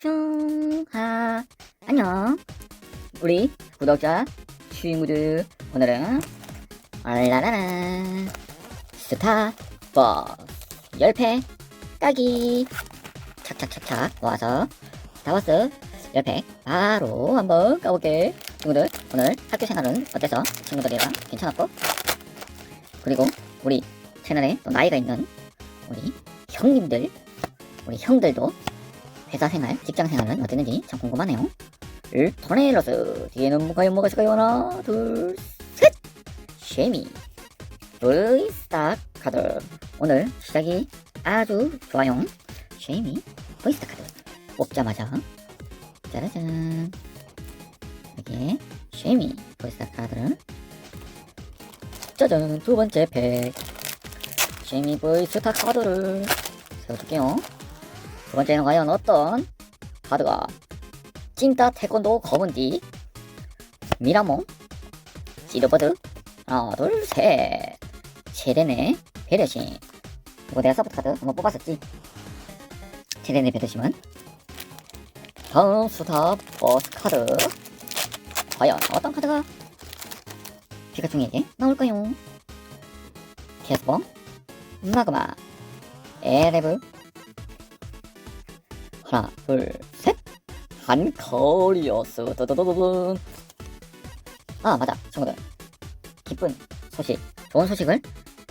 슝하. 안녕. 우리 구독자 친구들 오늘은 얼라라라. 스타 버스 10팩 까기. 착착착착 모아서 스타버스 10팩 바로 한번 까볼게. 친구들 오늘 학교 생활은 어때서 친구들이랑 괜찮았고 그리고 우리 채널에 또 나이가 있는 우리 형님들 우리 형들도 회사 생활, 직장 생활은 어땠는지 참 궁금하네요. 일터네일러스 뒤에는 뭐가 뭐가 있을까요? 하나, 둘, 셋! 쉐미 브이스타 카드 오늘 시작이 아주 좋아요. 쉐미 브이스타 카드 뽑자마자 짜라잔 여기에 쉐미. 브이스타 카드를 짜잔 두 번째 팩. 쉐미 브이스타 카드를 세워줄게요. 두 번째는 과연 어떤 카드가? 찐따 태권도 검은띠 미라몽. 시드버드. 하나 둘셋. 체레네 배려심 이거 내가 서포트 카드 한번 뽑았었지? 체레네 배려심은 다음 스타 버스 카드 과연 어떤 카드가 피카츄에게 나올까요 캐스범 마그마 에레브 하나, 둘, 셋. 한커리어스. 두두두두둔. 아, 맞아. 친구들. 기쁜 소식, 좋은 소식을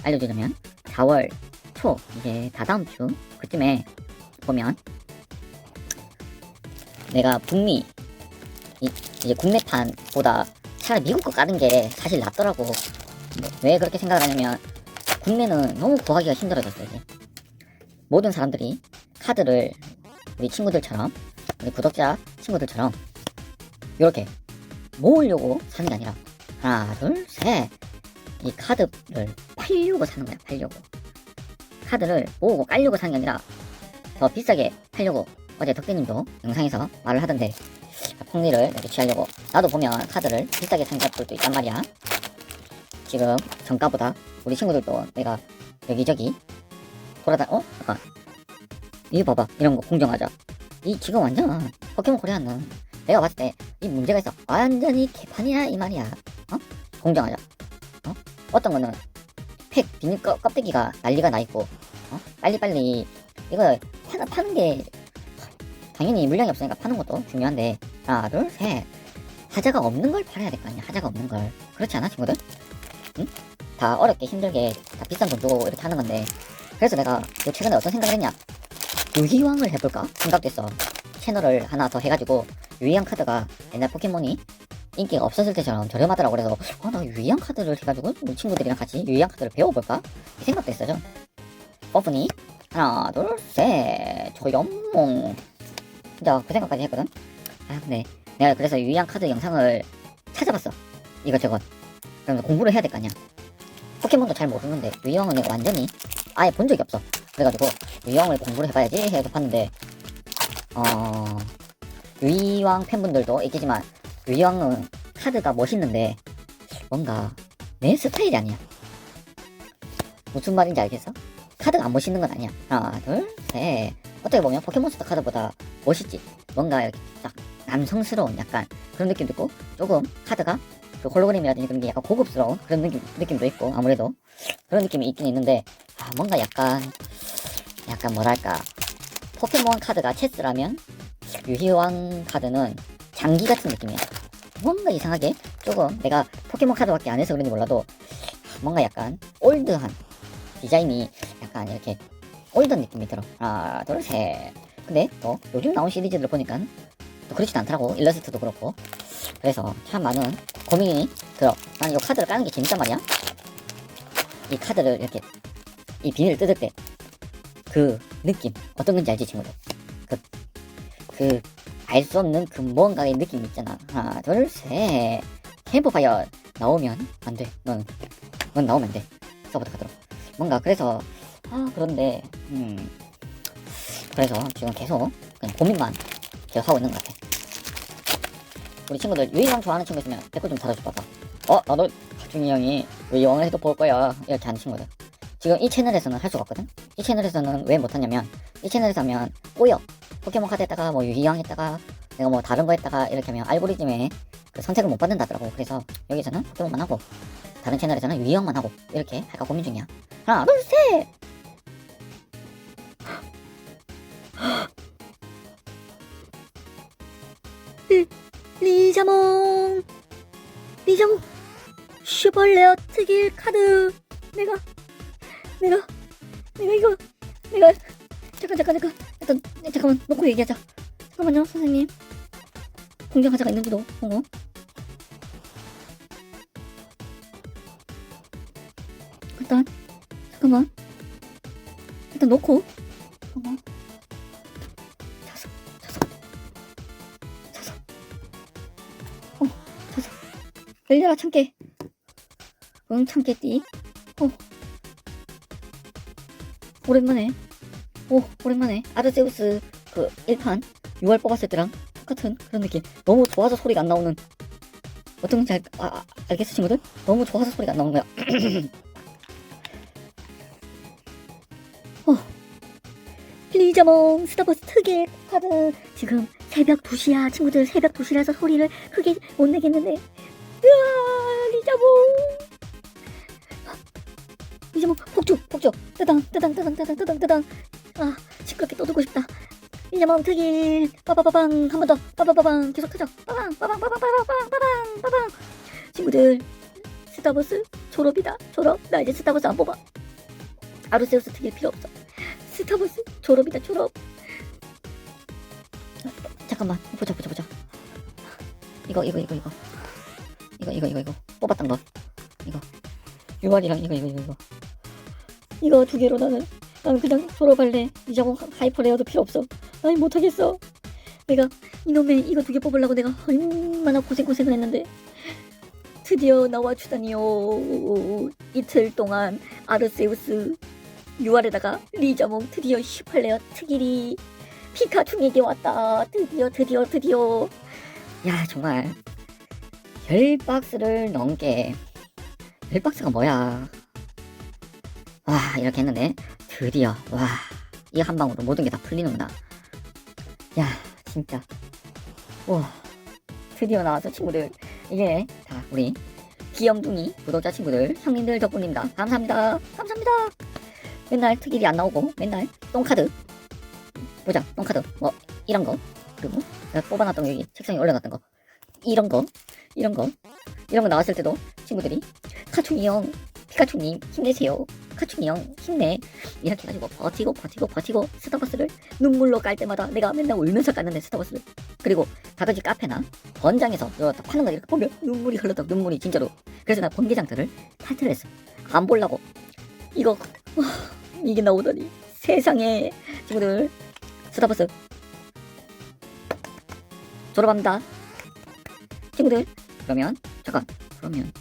알려주자면 4월 초, 이제 다다음 주 그쯤에 보면 내가 북미, 이, 이제 국내판보다 차라리 미국 거 까는 게 사실 낫더라고. 뭐, 왜 그렇게 생각을 하냐면 국내는 너무 구하기가 힘들어졌어, 이제. 모든 사람들이 카드를 우리 친구들처럼 우리 구독자 친구들처럼 이렇게 모으려고 사는 게 아니라 하나 둘셋 이 카드를 팔려고 사는 거야 팔려고 카드를 모으고 깔려고 사는 게 아니라 더 비싸게 팔려고 어제 덕대님도 영상에서 말을 하던데 폭리를 취하려고 나도 보면 카드를 비싸게 산 것들도 있단 말이야 지금 정가보다 우리 친구들도 내가 여기저기 돌아다 어? 잠깐 이거 봐봐 이런 거 공정하자 이 지금 완전 포켓몬 코리아는 내가 봤을 때 이 문제가 있어 완전히 개판이야 이 말이야 어? 공정하자 어? 어떤 거는 팩 비닐 껍, 껍데기가 난리가 나 있고 어? 빨리빨리 이거 파는, 파는 게 당연히 물량이 없으니까 파는 것도 중요한데 하나 둘셋 하자가 없는 걸 팔아야 될 거 아니야. 하자가 없는 걸. 그렇지 않아 친구들? 응? 다 어렵게 힘들게 다 비싼 돈 주고 이렇게 하는 건데. 그래서 내가 요 최근에 어떤 생각을 했냐? 유희왕을 해볼까? 생각됐어. 채널을 하나 더 해가지고 유희왕 카드가 옛날 포켓몬이 인기가 없었을 때처럼 저렴하더라고. 그래서 아 나 유희왕 카드를 해가지고 우리 친구들이랑 같이 유희왕 카드를 배워볼까? 이 생각도 했어요 버프니 하나 둘셋. 조연몽. 진짜 그 생각까지 했거든 아 근데 내가 그래서 유희왕 카드 영상을 찾아봤어. 이것저것. 그러면서 공부를 해야 될 거 아니야. 포켓몬도 잘 모르는데 유희왕은 내가 완전히 아예 본 적이 없어. 그래가지고 유희왕을 공부를 해봐야지 해서 봤는데 어 유희왕 팬분들도 있겠지만 유희왕은 카드가 멋있는데 뭔가 내 스타일이 아니야. 무슨 말인지 알겠어? 카드가 안 멋있는 건 아니야. 하나 둘 셋. 어떻게 보면 포켓몬스터 카드보다 멋있지. 뭔가 이렇게 딱 남성스러운 약간 그런 느낌도 있고 조금 카드가 그 홀로그램이라든지 그런 게 약간 고급스러운 그런 느낌, 느낌도 있고 아무래도 그런 느낌이 있긴 있는데 아, 뭔가 약간 약간 뭐랄까. 포켓몬 카드가 체스라면 유희왕 카드는 장기 같은 느낌이야. 뭔가 이상하게 조금 내가 포켓몬 카드밖에 안 해서 그런지 몰라도 뭔가 약간 올드한 디자인이 약간 이렇게 올드한 느낌이 들어. 하나 둘 셋. 근데 또 요즘 나온 시리즈들 보니까 또 그렇진 않더라고. 일러스트도 그렇고. 그래서 참 많은 고민이 들어. 나는 이 카드를 까는 게 재밌단 말이야. 이 카드를 이렇게 이 비닐을 뜯을 때 그 느낌. 어떤 건지 알지 친구들? 그그알수 없는 그 뭔가의 느낌 있잖아. 하나 둘셋. 캠프파이어 나오면 안돼넌넌 나오면 안돼. 서부터 가도록 뭔가 그래서 아 그런데 음. 그래서 지금 계속 그냥 고민만 계속 하고 있는 것 같아. 우리 친구들 유희왕 좋아하는 친구 있으면 댓글 좀 달아줘 봐봐. 어 나도 중이 형이 왜 영을 해도 볼 거야? 이렇게 하는 친구들. 지금 이 채널에서는 할 수가 없거든? 이 채널에서는 왜 못하냐면 이 채널에서 하면 꼬여. 포켓몬 카드 했다가 뭐 유희왕 했다가 내가 뭐 다른 거 했다가 이렇게 하면 알고리즘에 그 선택을 못 받는다더라고. 그래서 여기서는 포켓몬만 하고 다른 채널에서는 유희왕만 하고 이렇게 할까 고민 중이야. 하나 둘 셋 리자몽. 리자몽. 슈벌레어 특일 카드. 내가 내가 내가 이거 내가 잠깐 잠깐 잠깐. 일단 잠깐만. 놓고 얘기하자. 잠깐만요 선생님. 공격 하자가 있는지도 보고. 일단 잠깐만. 일단 놓고. 잠깐 열려라 참깨. 응 참깨띠. 어. 오랜만에. 오 오랜만에. 아르세우스 그 1판. 6월 뽑았을 때랑 똑같은 그런 느낌. 너무 좋아서 소리가 안 나오는. 어떤 건지 알, 아, 아, 알겠어 친구들? 너무 좋아서 소리가 안 나오는 거야. 어. 리자몽 스타버스 특일 카드. 지금 새벽 2시야. 친구들 새벽 2시라서 소리를 크게 못 내겠는데 폭죽. 뜨당 뜨당 뜨당 뜨당 뜨당 뜨당. 아 시끄럽게 떠들고 싶다. 리자몽 특일. 빠바바방 한 번 더. 빠바바방 계속 터져. 빠방 빠방 빠방 빠방 빠방 빠방 친구들 스타버스 졸업이다. 졸업. 나 이제 스타버스 안 뽑아. 아르세우스 특일 필요 없어. 스타버스 졸업이다. 졸업. 어, 잠깐만. 보자 보자 보자. 이거 이거 이거 이거. 이거 이거 이거 이거. 뽑았던 거. 이거. 6월이랑 이거 이거 이거 이거 이거 두 개로 나는. 나는 그냥 졸업할래. 이자고 하이퍼 레어도 필요 없어. 아니 못하겠어. 내가 이놈의 이거 두 개 뽑으려고 내가 얼마나 고생 고생을 했는데. 드디어 나와 주다니요. 이틀 동안 아르세우스 6월에다가 리자몽 드디어 18레어 특일이 피카충에게 왔다. 드디어 드디어 드디어. 야 정말. 10박스를 넘게. 10박스가 뭐야 와 이렇게 했는데 드디어 와 이 한 방으로 모든 게 다 풀리는구나. 야 진짜. 와 드디어 나와서 친구들. 이게 다 우리 귀염둥이 구독자 친구들 형님들 덕분입니다. 감사합니다. 감사합니다. 맨날 특일이 안 나오고 맨날 똥카드. 보자 똥카드. 뭐 이런 거. 그리고 내가 뽑아놨던 거 여기 책상에 올려놨던 거. 이런 거 이런 거. 이런 거 나왔을 때도 친구들이 카충이 형 피카츄님 힘내세요. 카충이 형 힘내. 이렇게 해가지고 버티고 버티고 버티고 스타버스를 눈물로 깔 때마다 내가 맨날 울면서 깠는데 스타버스를. 그리고 다가지 카페나 번장에서 저 파는 거 이렇게 보면 눈물이 흘렀다 눈물이 진짜로. 그래서 나 번개장터를 탈퇴했어. 안 보려고. 이거 와, 이게 나오더니 세상에. 친구들 스타버스. 졸업합니다. 친구들 그러면 잠깐 그러면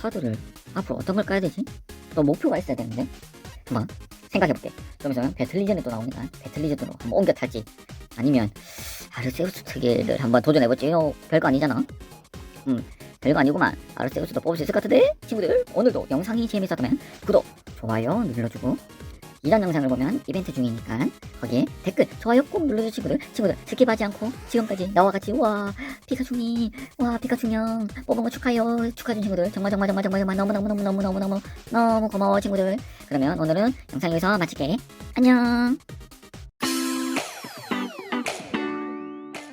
카드를 앞으로 어떤 걸 까야 되지? 또 목표가 있어야 되는데? 한번 생각해볼게. 좀 있으면 배틀리전에 또 나오니까 배틀리전으로 한번 옮겨 탈지. 아니면 아르세우스 특기를 한번 도전해볼지 요. 별거 아니잖아. 음 별거 아니구만. 아르세우스도 뽑을 수 있을 것 같은데? 친구들 오늘도 영상이 재밌었다면 구독 좋아요 눌러주고 이런 영상을 보면 이벤트 중이니까 거기에 댓글 좋아요 꼭 눌러주시고 친구들 친구들 스킵하지 않고 지금까지 나와 같이 와 피카충이 와 피카충 형 뽑은 거 축하해요. 축하해 준 친구들 정말 정말 정말 정말 정말 너무너무너무너무너무너무 너무 고마워 친구들. 그러면 오늘은 영상 여기서 마칠게. 안녕